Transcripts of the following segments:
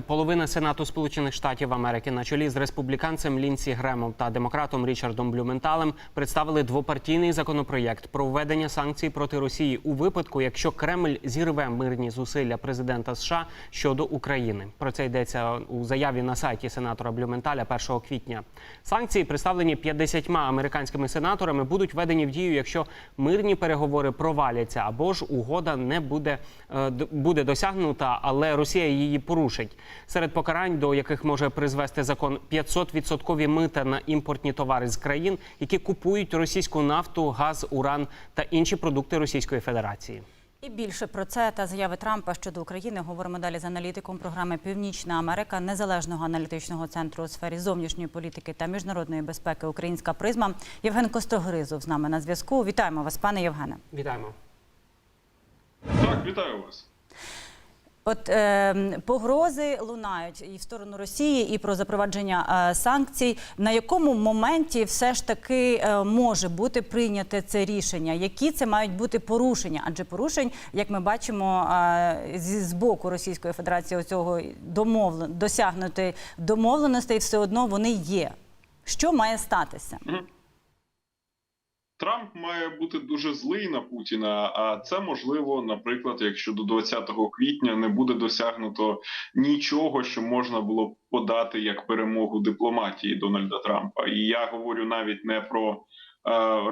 Половина Сенату Сполучених Штатів Америки на чолі з республіканцем Лінсі Гремом та демократом Річардом Блюменталем представили двопартійний законопроєкт про введення санкцій проти Росії у випадку, якщо Кремль зірве мирні зусилля президента США щодо України. Про це йдеться у заяві на сайті сенатора Блюменталя 1 квітня. Санкції, представлені 50 американськими сенаторами, будуть введені в дію, якщо мирні переговори проваляться або ж угода не буде, е, буде досягнута, але Росія її порушить. Серед покарань, до яких може призвести закон 500% мита на імпортні товари з країн, які купують російську нафту, газ, уран та інші продукти Російської Федерації. І більше про це та заяви Трампа щодо України говоримо далі з аналітиком програми Північна Америка незалежного аналітичного центру у сфері зовнішньої політики та міжнародної безпеки Українська призма. Євген Костогризов з нами на зв'язку. Вітаємо вас, пане Євгене. Вітаємо. Так, вітаю вас. От е, погрози лунають і в сторону Росії, і про запровадження е, санкцій. На якому моменті все ж таки е, може бути прийняте це рішення? Які це мають бути порушення? Адже порушень, як ми бачимо, е, з боку Російської Федерації оцього домовлен досягнути домовленостей, все одно вони є. Що має статися? Трамп має бути дуже злий на Путіна. А це можливо, наприклад, якщо до 20 квітня не буде досягнуто нічого, що можна було подати як перемогу дипломатії Дональда Трампа. І я говорю навіть не про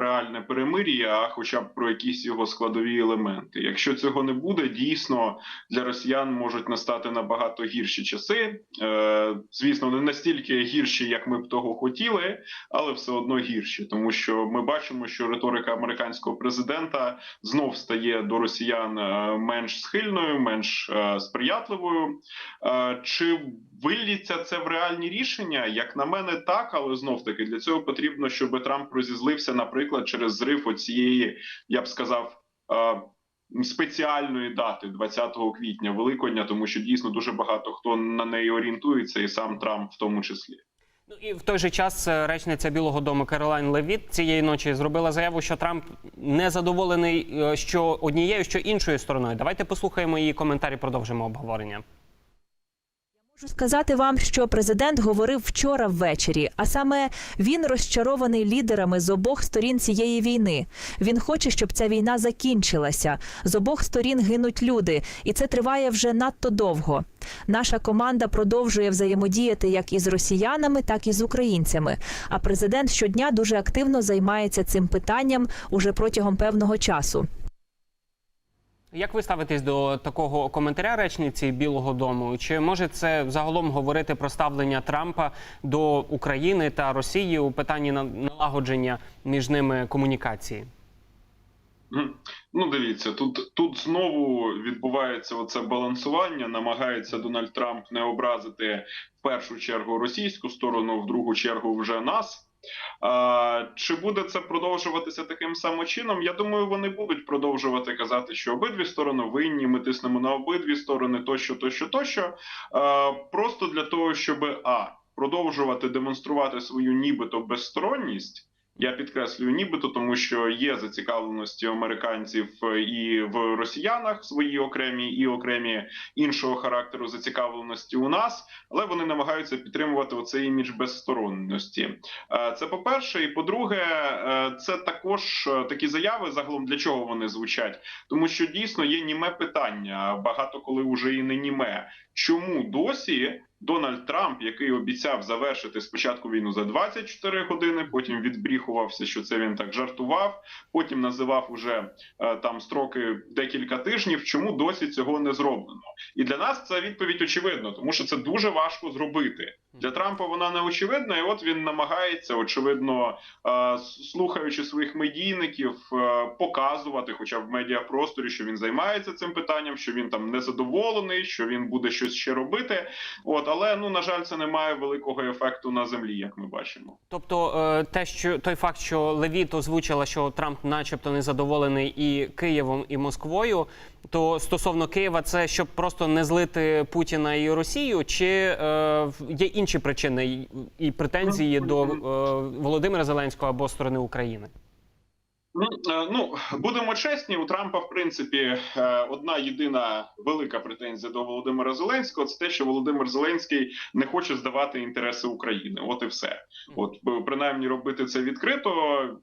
реальне перемир'я, а хоча б про якісь його складові елементи. Якщо цього не буде, дійсно для росіян можуть настати набагато гірші часи. Е, звісно, не настільки гірші, як ми б того хотіли, але все одно гірші, тому що ми бачимо, що риторика американського президента знов стає до росіян е, менш схильною, менш е, сприятливою. Е, Чи вилліться це в реальні рішення? Як на мене, так, але знов таки для цього потрібно, щоб Трамп розізлився, наприклад, через зрив оцієї, я б сказав. е, Спеціальної дати 20 квітня Великодня, тому що дійсно дуже багато хто на неї орієнтується, і сам Трамп в тому числі. Ну і в той же час е, речниця Білого Дому Керолайн Левіт цієї ночі зробила заяву, що Трамп не задоволений е, що однією, що іншою стороною. Давайте послухаємо її коментарі. Продовжимо обговорення. Сказати вам, що президент говорив вчора ввечері, а саме він розчарований лідерами з обох сторін цієї війни. Він хоче, щоб ця війна закінчилася. З обох сторін гинуть люди, і це триває вже надто довго. Наша команда продовжує взаємодіяти як із росіянами, так і з українцями. А президент щодня дуже активно займається цим питанням уже протягом певного часу. Як ви ставитесь до такого коментаря речниці Білого Дому? Чи може це загалом говорити про ставлення Трампа до України та Росії у питанні на- налагодження між ними комунікації? Ну, дивіться, тут тут знову відбувається оце балансування. Намагається Дональд Трамп не образити в першу чергу російську сторону, в другу чергу вже нас. Чи буде це продовжуватися таким самим чином? Я думаю, вони будуть продовжувати казати, що обидві сторони винні. Ми тиснемо на обидві сторони, тощо, тощо, тощо. Просто для того, щоб а продовжувати демонструвати свою нібито безсторонність. Я підкреслюю, нібито тому, що є зацікавленості американців е, і в росіянах свої окремі і окремі іншого характеру зацікавленості у нас, але вони намагаються підтримувати оцей імідж безсторонності. Е, Це по перше, і по-друге, е, це також такі заяви загалом для чого вони звучать, тому що дійсно є німе питання. Багато коли вже і не німе. Чому досі Дональд Трамп, який обіцяв завершити спочатку війну за 24 години, потім відбріхувався, що це він так жартував. Потім називав уже е, там строки декілька тижнів. Чому досі цього не зроблено? І для нас це відповідь очевидна, тому що це дуже важко зробити. Для Трампа вона не очевидна, і от він намагається, очевидно, е, слухаючи своїх медійників, е, показувати, хоча б в медіапросторі, що він займається цим питанням, що він там незадоволений, що він буде щось ще робити. От, але ну на жаль, це не має великого ефекту на землі, як ми бачимо. Тобто, е, те, що той факт, що Левіт озвучила, що Трамп, начебто, незадоволений і Києвом, і Москвою, то стосовно Києва, це щоб просто не злити Путіна і Росію, чи є інші причини і- і претензії до е, Володимира Зеленського або сторони України? Ну, е, Ну будемо чесні. У Трампа, в принципі, е, одна єдина велика претензія до Володимира Зеленського це те, що Володимир Зеленський не хоче здавати інтереси України. От і все. От принаймні робити це відкрито.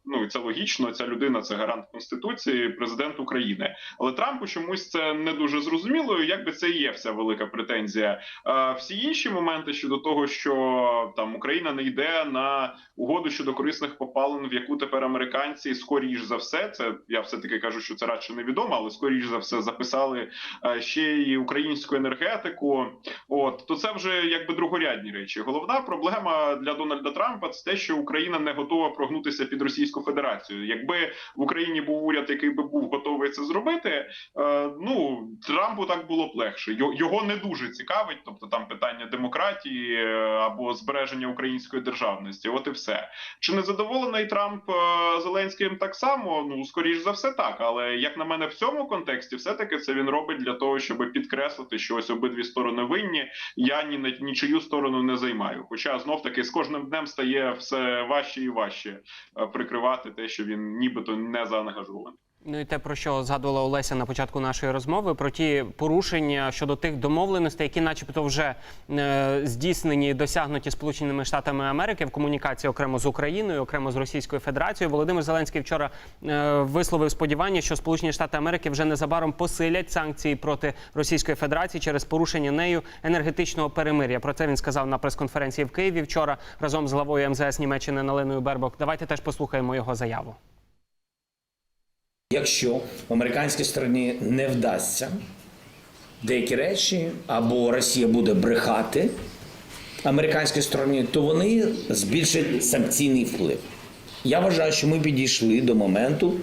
Ну і це логічно. Ця людина це гарант конституції, президент України. Але Трампу чомусь це не дуже зрозуміло. Якби це є вся велика претензія. Е, Всі інші моменти щодо того, що там Україна не йде на угоду щодо корисних попалин, в яку тепер американці скоріш за все, це я все таки кажу, що це радше невідомо, але скоріш за все записали е, ще й українську енергетику. От то це вже якби другорядні речі. Головна проблема для Дональда Трампа це те, що Україна не готова прогнутися під Російську Федерацію. Якби в Україні був уряд, який би був готовий це зробити, е, ну Трампу так було б легше. Його не дуже цікавить, тобто там питання демократії е, або збереження української державності. От і все. Чи не задоволений Трамп Зеленським так само? Ну скоріш за все, так. Але як на мене, в цьому контексті, все таки це він робить для того, щоб підкреслити, що ось обидві сторони винні. Я ні на нічию сторону не займаю. Хоча знов таки з кожним днем стає все важче і важче е, прикривати те, що він нібито не заангажований. Ну і те, про що згадувала Олеся на початку нашої розмови, про ті порушення щодо тих домовленостей, які, начебто, вже е, здійснені досягнуті Сполученими Штатами Америки в комунікації окремо з Україною, окремо з Російською Федерацією. Володимир Зеленський вчора е, висловив сподівання, що Сполучені Штати Америки вже незабаром посилять санкції проти Російської Федерації через порушення нею енергетичного перемир'я. Про це він сказав на прес-конференції в Києві вчора разом з главою МЗС Німеччини Наленою Бербок. Давайте теж послухаємо його заяву. Якщо американській стороні не вдасться деякі речі, або Росія буде брехати американській стороні, то вони збільшать санкційний вплив. Я вважаю, що ми підійшли до моменту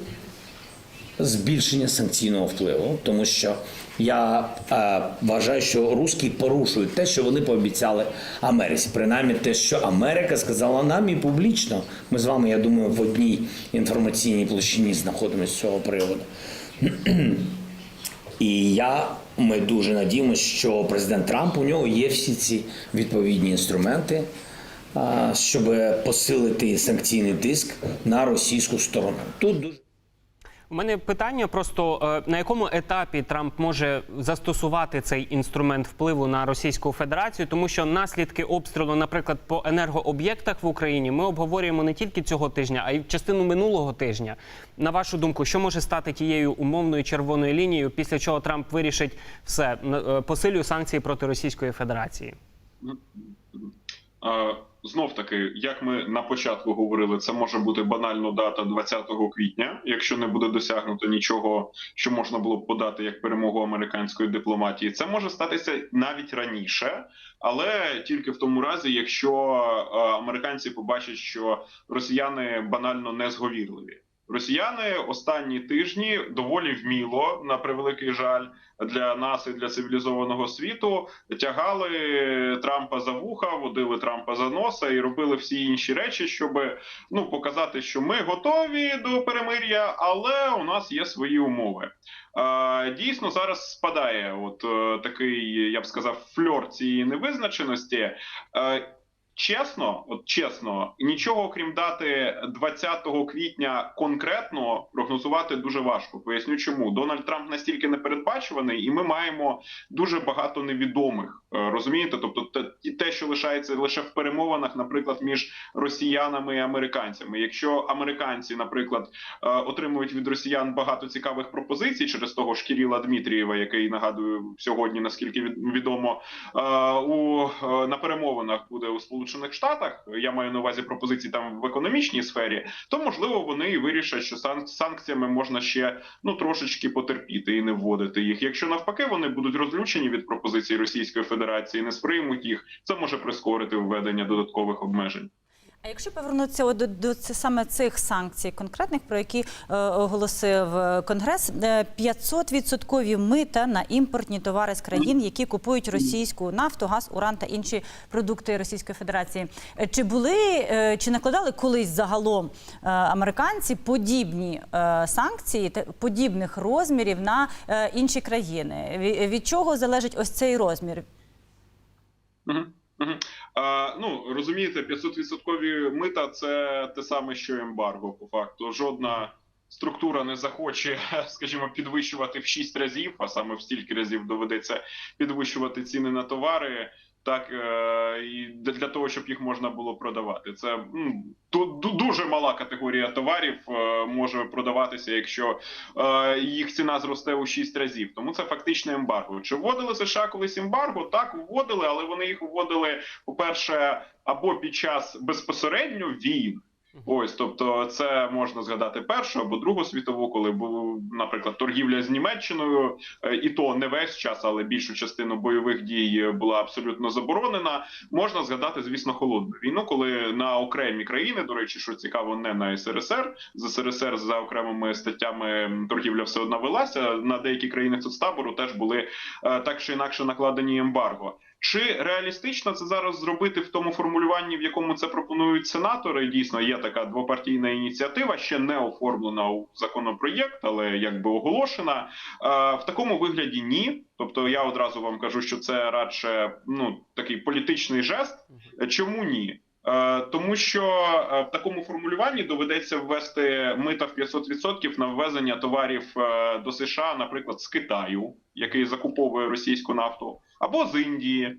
збільшення санкційного впливу, тому що я е, вважаю, що русські порушують те, що вони пообіцяли Америці. Принаймні те, що Америка сказала нам і публічно. Ми з вами, я думаю, в одній інформаційній площині знаходимося з цього приводу. І я ми дуже надіємося, що президент Трамп у нього є всі ці відповідні інструменти, щоб посилити санкційний тиск на російську сторону. Тут дуже У мене питання просто е, на якому етапі Трамп може застосувати цей інструмент впливу на Російську Федерацію, тому що наслідки обстрілу, наприклад, по енергооб'єктах в Україні, ми обговорюємо не тільки цього тижня, а й частину минулого тижня. На вашу думку, що може стати тією умовною червоною лінією, після чого Трамп вирішить все е, посилює санкції проти Російської Федерації? Е, Знов таки, як ми на початку говорили, це може бути банально дата 20 квітня, якщо не буде досягнуто нічого, що можна було б подати як перемогу американської дипломатії. Це може статися навіть раніше, але тільки в тому разі, якщо е, американці побачать, що росіяни банально не зговірливі. Росіяни останні тижні доволі вміло, на превеликий жаль, для нас і для цивілізованого світу тягали Трампа за вуха, водили Трампа за носа і робили всі інші речі, щоб ну показати, що ми готові до перемир'я, але у нас є свої умови. Е, Дійсно, зараз спадає, от е, такий, я б сказав, фльор цієї невизначеності. Чесно, от чесно, нічого окрім дати 20 квітня конкретно прогнозувати дуже важко. Поясню, чому Дональд Трамп настільки непередбачуваний, і ми маємо дуже багато невідомих. е, Розумієте, тобто те, що лишається лише в перемовинах, наприклад, між росіянами і американцями. Якщо американці, наприклад, е, отримують від росіян багато цікавих пропозицій через того ж Кіріла Дмитрієва, який нагадую сьогодні, наскільки відомо е, у на перемовинах буде у Сполучених Штатах. Я маю на увазі пропозиції там в економічній сфері, то можливо вони і вирішать, що сан- санкціями можна ще ну трошечки потерпіти і не вводити їх. Якщо навпаки вони будуть розлючені від пропозицій Російської Федерації, не сприймуть їх, це може прискорити введення додаткових обмежень. А якщо повернутися до, до саме цих санкцій конкретних, про які е, оголосив е, Конгрес, е, 500% мита на імпортні товари з країн, які купують російську нафту, газ, уран та інші продукти Російської Федерації. Е, Чи були е, чи накладали колись загалом е, американці подібні е, санкції та- подібних розмірів на е, інші країни? Ві- Від чого залежить ось цей розмір? Мгм, А, ну розумієте, 500% мита це те саме, що ембарго. По факту, жодна структура не захоче, скажімо, підвищувати в 6 разів, а саме в стільки разів доведеться підвищувати ціни на товари. Так е, і для того, щоб їх можна було продавати, це дуже мала категорія товарів е, може продаватися, якщо е, їх ціна зросте у 6 разів. Тому це фактично ембарго. Чи вводили США колись ембарго? Так, вводили, але вони їх вводили, по-перше, або під час безпосередньо війн. Ось, тобто, це можна згадати першу або другу світову, коли був, наприклад, торгівля з Німеччиною, е, і то не весь час, але більшу частину бойових дій була абсолютно заборонена. Можна згадати, звісно, холодну війну, коли на окремі країни, до речі, що цікаво, не на СРСР з СРСР за окремими статтями торгівля все одно велася. На деякі країни соцтабору теж були е, так чи інакше накладені ембарго. Чи реалістично це зараз зробити в тому формулюванні, в якому це пропонують сенатори? Дійсно, є така двопартійна ініціатива, ще не оформлена у законопроєкт, але якби оголошена. Е, В такому вигляді ні. Тобто, я одразу вам кажу, що це радше ну такий політичний жест. Чому ні? Е, Тому що е, в такому формулюванні доведеться ввести мита в 500% на ввезення товарів е, до США, наприклад, з Китаю, який закуповує російську нафту, або з Індії,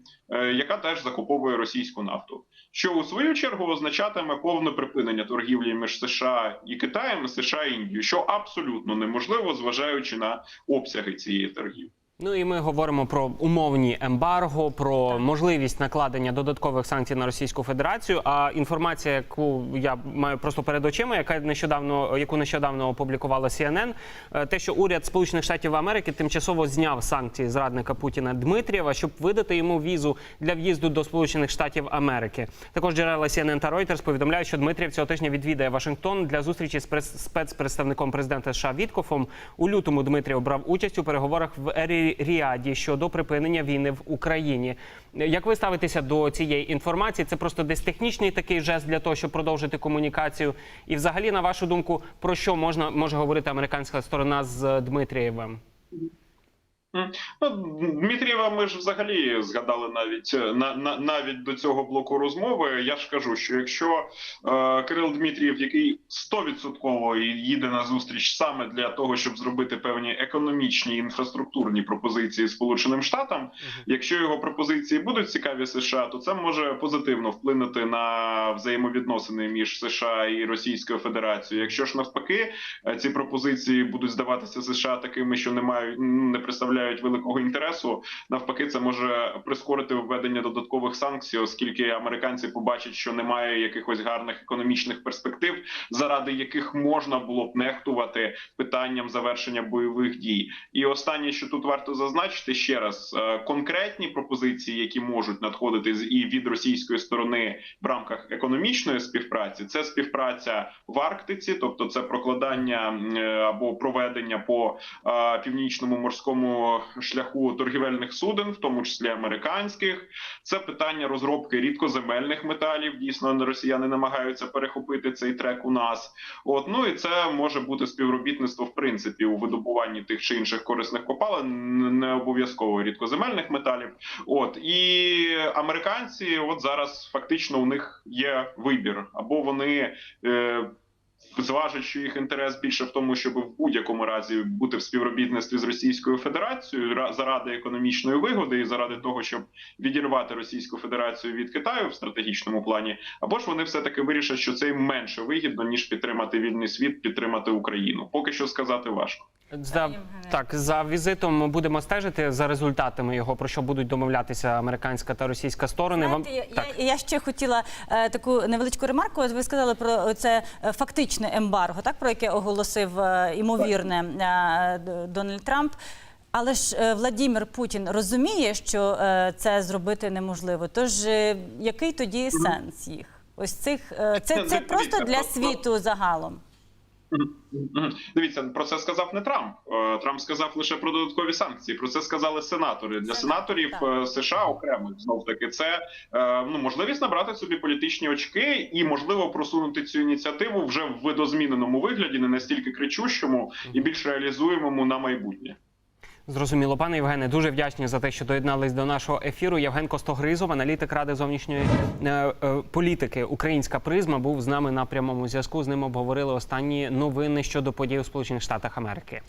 яка теж закуповує російську нафту. Що у свою чергу означатиме повне припинення торгівлі між США і Китаєм, США і Індією, що абсолютно неможливо, зважаючи на обсяги цієї торгівлі. Ну і ми говоримо про умовні ембарго, про можливість накладення додаткових санкцій на Російську Федерацію. А інформація, яку я маю просто перед очима, яка нещодавно яку нещодавно опублікувала CNN, е, те, що уряд Сполучених Штатів Америки тимчасово зняв санкції зрадника Путіна Дмитрієва, щоб видати йому візу для в'їзду до Сполучених Штатів Америки. Також джерела CNN та Reuters повідомляють, що Дмитрієв цього тижня відвідає Вашингтон для зустрічі з спецпредставником президента США Віткофом. У лютому Дмитрієв брав участь у переговорах в Ері Ріаді щодо припинення війни в Україні. Як ви ставитеся до цієї інформації? Це просто десь технічний такий жест для того, щоб продовжити комунікацію. І, взагалі, на вашу думку, про що можна може говорити американська сторона з Дмитрієвим? Ну, Дмитрієва ми ж взагалі згадали навіть е, на, на навіть до цього блоку розмови. Я ж кажу, що якщо е, Кирил Дмитрієв, який 100% їде на зустріч саме для того, щоб зробити певні економічні інфраструктурні пропозиції Сполученим Штатам, якщо його пропозиції будуть цікаві США, то це може позитивно вплинути на взаємовідносини між США і Російською Федерацією. Якщо ж навпаки е, ці пропозиції будуть здаватися США такими, що не мають не представляють великого інтересу. Навпаки, це може прискорити введення додаткових санкцій, оскільки американці побачать, що немає якихось гарних економічних перспектив, заради яких можна було б нехтувати питанням завершення бойових дій. І останнє, що тут варто зазначити ще раз, е, конкретні пропозиції, які можуть надходити з і від російської сторони в рамках економічної співпраці, це співпраця в Арктиці, тобто це прокладання е, або проведення по е, північному морському шляху торгівельних суден, в тому числі американських. Це питання розробки рідкоземельних металів. Дійсно, росіяни намагаються перехопити цей трек у нас. От ну і це може бути співробітництво в принципі у видобуванні тих чи інших корисних копалин, не обов'язково рідкоземельних металів. От і американці, от зараз фактично у них є вибір, або вони. Е, зважить, що їх інтерес більше в тому, щоб в будь-якому разі бути в співробітництві з Російською Федерацією ра- заради економічної вигоди і заради того, щоб відірвати Російську Федерацію від Китаю в стратегічному плані, або ж вони все таки вирішать, що це їм менше вигідно ніж підтримати вільний світ, підтримати Україну. Поки що сказати важко. За так за візитом ми будемо стежити за результатами його, про що будуть домовлятися американська та російська сторони. Знаєте, я, так. я, я ще хотіла е, таку невеличку ремарку. От ви сказали про це е, фактичне ембарго, так про яке оголосив е, імовірне е, Дональд Трамп. Але ж е, Владімір Путін розуміє, що е, це зробити неможливо. Тож е, який тоді сенс їх? Ось цих е, це, це просто для світу загалом. Дивіться, про це сказав не Трамп. Е, Трамп сказав лише про додаткові санкції. Про це сказали сенатори. Для сенаторів так. е, США окремо знов таки це е, ну можливість набрати собі політичні очки і можливо просунути цю ініціативу вже в видозміненому вигляді, не настільки кричущому і більш реалізуємому на майбутнє. Зрозуміло, пане Євгене, дуже вдячні за те, що доєднались до нашого ефіру. Євген Костогризов, аналітик ради зовнішньої е, е, політики Українська призма, був з нами на прямому зв'язку. З ним обговорили останні новини щодо подій у Сполучених Штатах Америки.